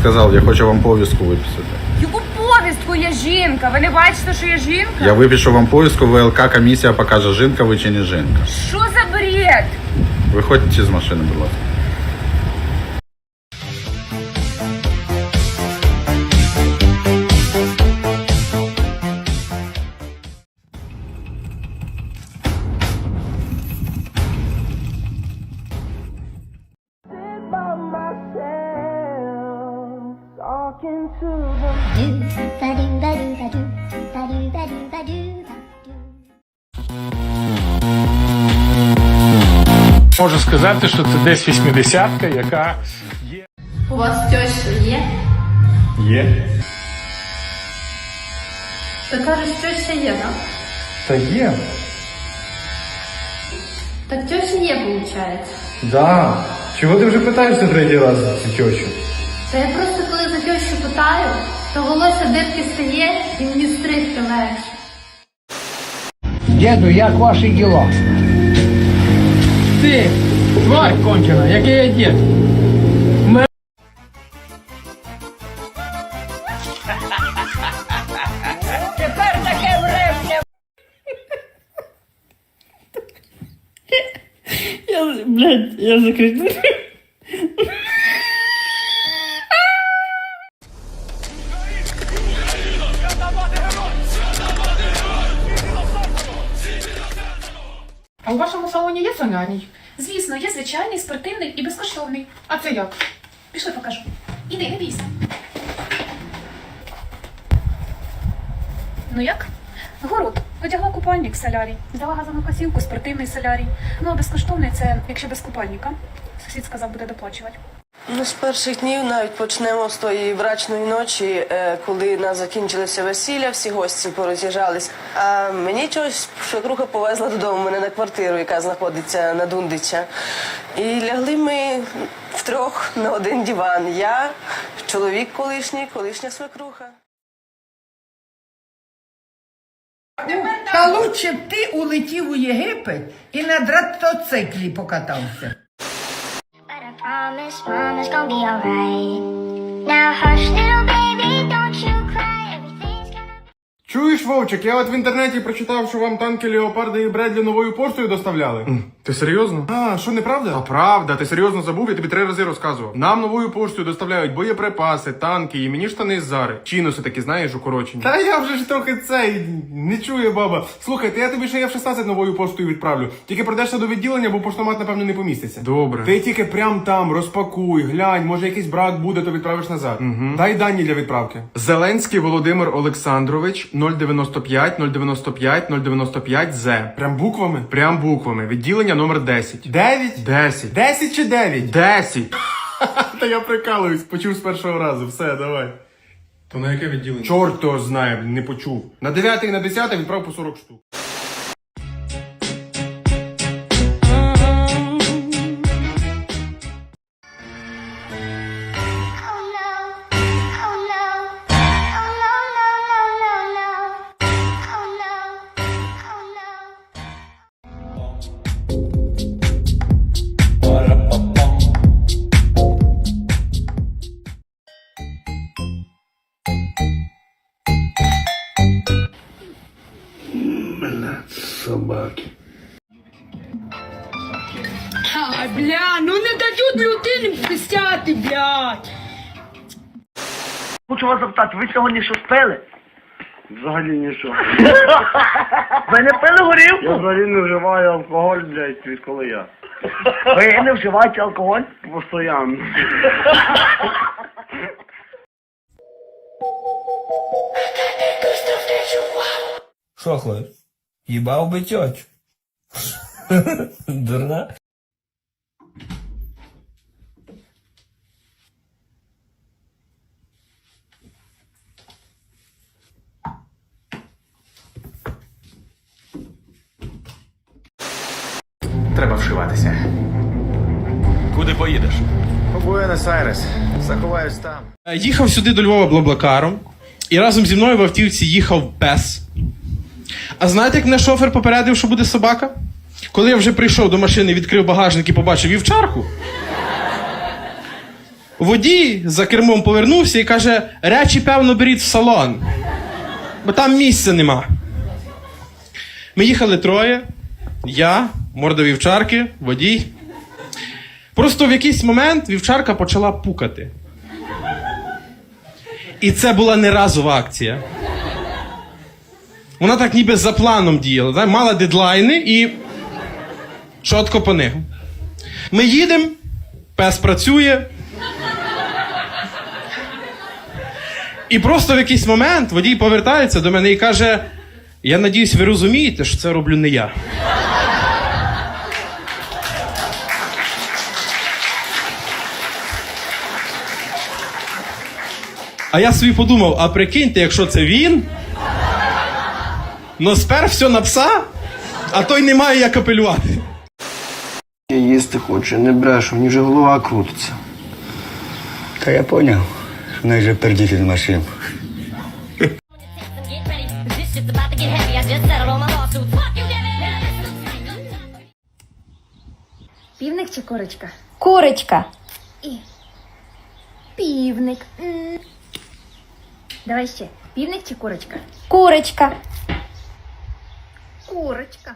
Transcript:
сказав, я хочу вам повістку виписати. Яку повістку я жінка? Ви не бачите, що я жінка? Я випишу вам повістку, ВЛК комісія покаже, жінка ви чи не жінка. Що за бред? Виходьте з машини, будь ласка. Можу сказати, що це десь 80-ка, яка є. У вас теща є? Є. Ти кажеш, теща є, так? Та є. Так теща є, виходить. Да. Чого ти вже питаєшся третій раз цю тещу? Та я просто коли за тещу питаю, то волосся дирки стає і мені стригти легше. Діду, як ваші діла? Ти, тварь кончена, який я дід. Я, блядь, я закричу. Салоні? Звісно, є звичайний, спортивний і безкоштовний. А це як? Пішли покажу. Іди, не бійся. Ну як? Город. Одягла купальник в солярій. Взяла газову косівку, спортивний солярій. Ну а безкоштовний це якщо без купальника. Сусід сказав, буде доплачувати. Ну, з перших днів навіть почнемо з тої брачної ночі, е, коли у нас закінчилося весілля, всі гості пороз'їжджались. А мені чогось свекруха повезла додому мене на квартиру, яка знаходиться на Дундича. І лягли ми втрьох на один диван. Я, чоловік колишній, колишня свекруха. Та лучше б ти улетів у Єгипет і на драттоциклі покатався. But I promise, mom, gonna be alright. Now hush, little baby, don't you cry. Everything's gonna Чуєш, Вовчик, я от в інтернеті прочитав, що вам танки Леопарди і Бредлі новою поштою доставляли. Ти серйозно? А, що неправда? А правда, ти серйозно забув, я тобі три рази розказував. Нам новою поштою доставляють боєприпаси, танки і мені штани з зари. Чинуси такі, знаєш, укорочені. Та я вже ж трохи цей не чую, баба. Слухайте, я тобі ще в 16 новою поштою відправлю. Тільки придешся до відділення, бо поштомат, напевно, не поміститься. Добре. Ти тільки прям там розпакуй, глянь, може якийсь брак буде, то відправиш назад. Угу. Дай дані для відправки. Зеленський Володимир Олександрович 095 095 095 З. Прям буквами? Прям буквами. Відділення номер 10. 9? 10. 10 чи 9? 10. Та я прикалуюсь, почув з першого разу. Все, давай. То на яке відділення? Чорт його знає, не почув. На 9 і на 10 відправ по 40 штук. А, бля, ну не дають людині писяти, блядь. Хочу вас запитати, ви сьогодні що спили? Взагалі нічого. Ви не пили горілку? Я взагалі не вживаю алкоголь, блядь, відколи я. Ви не вживаєте алкоголь? Постоянно. Що хлоп? Їбав би тьоч. Дурна. Треба вшиватися. Куди поїдеш? По Буенос-Айрес. Заховаюсь там. Їхав сюди до Львова блаблакаром, і разом зі мною в автівці їхав пес. А знаєте, як мене шофер попередив, що буде собака? Коли я вже прийшов до машини, відкрив багажник і побачив вівчарку. Водій за кермом повернувся і каже: речі, певно, беріть в салон, бо там місця нема. Ми їхали троє. Я, морда вівчарки, водій. Просто в якийсь момент вівчарка почала пукати. І це була не разова акція. Вона так ніби за планом діяла, да? мала дедлайни і чітко по них. Ми їдемо, пес працює. І просто в якийсь момент водій повертається до мене і каже: Я надіюсь, ви розумієте, що це роблю не я. А я собі подумав: а прикиньте, якщо це він, но спер все на пса, а той не має як апелювати. Я їсти хочу, не брешу, мені вже голова крутиться. Та я поняв, що в неї вже пердітель машин. Півник чи корочка? Курочка. Півник. М. Давай ще. Півник чи курочка? Курочка. Курочка.